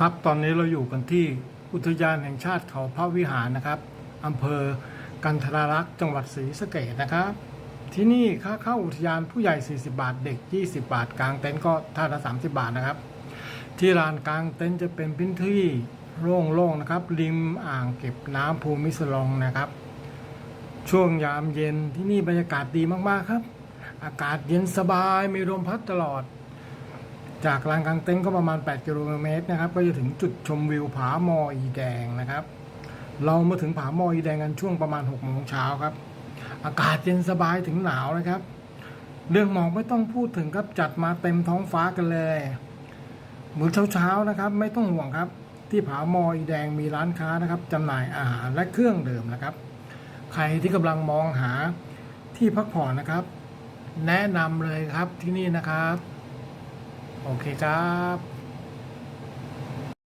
ครับตอนนี้เราอยู่กันที่อุทยานแห่งชาติเขาพระวิหารนะครับอำเภอกันทรารักษ์จังหวัดศรีสะเกษนะครับ ที่นี่ค่าเข้าอุทยานผู้ใหญ่ 40 บาท เด็ก 20 บาท กลางเต็นท์ก็ท่าละ 30 บาทนะครับ ที่ลานกลางเต็นท์จะเป็นพื้นที่โล่งๆนะครับ ริมอ่างเก็บน้ำภูมิสลองนะครับ ช่วงยามเย็นที่นี่บรรยากาศดีมากๆครับ อากาศเย็นสบายมีลมพัดตลอด จากลานกลางเต็นท์ก็ประมาณ 8 กิโลเมตรนะครับ ก็จะถึงจุดชมวิวผาหมออีแดงนะครับ เรามาถึงผาหมออีแดงกันช่วงประมาณ6โมงเช้าครับ อากาศเย็นสบายถึงหนาวนะครับ เรื่องหมอกไม่ต้องพูดถึงครับจัดมาเต็มท้องฟ้ากันเลยมื้อเช้าๆนะครับ ไม่ต้องห่วงครับ ที่ผาหมออีแดงมีร้านค้านะครับจำหน่ายอาหารและเครื่องดื่มนะครับ ใครที่กำลังมองหาที่พักผ่อนนะครับ แนะนำเลยครับที่นี่นะครับ โอเคครับ